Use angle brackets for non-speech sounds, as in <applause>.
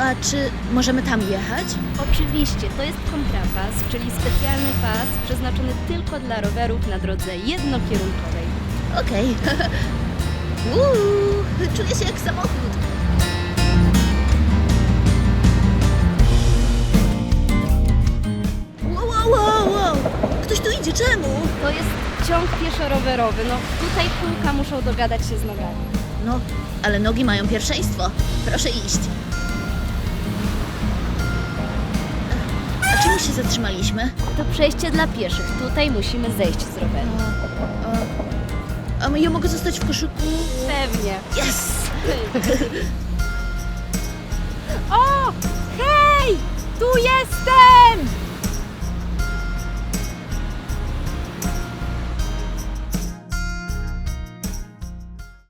A czy możemy tam jechać? Oczywiście, to jest kontrapas, czyli specjalny pas przeznaczony tylko dla rowerów na drodze jednokierunkowej. Okej. <laughs> Uuu, czuję się jak samochód. Wow, wow, wow, wow. Ktoś tu idzie, czemu? To jest ciąg pieszo-rowerowy. No tutaj kółka muszą dogadać się z nogami. No, ale nogi mają pierwszeństwo. Proszę iść. A czemu się zatrzymaliśmy? To przejście dla pieszych. Tutaj musimy zejść z roweru. A, a ja mogę zostać w koszyku? Pewnie. Yes! <laughs> O! Hej! Tu jestem!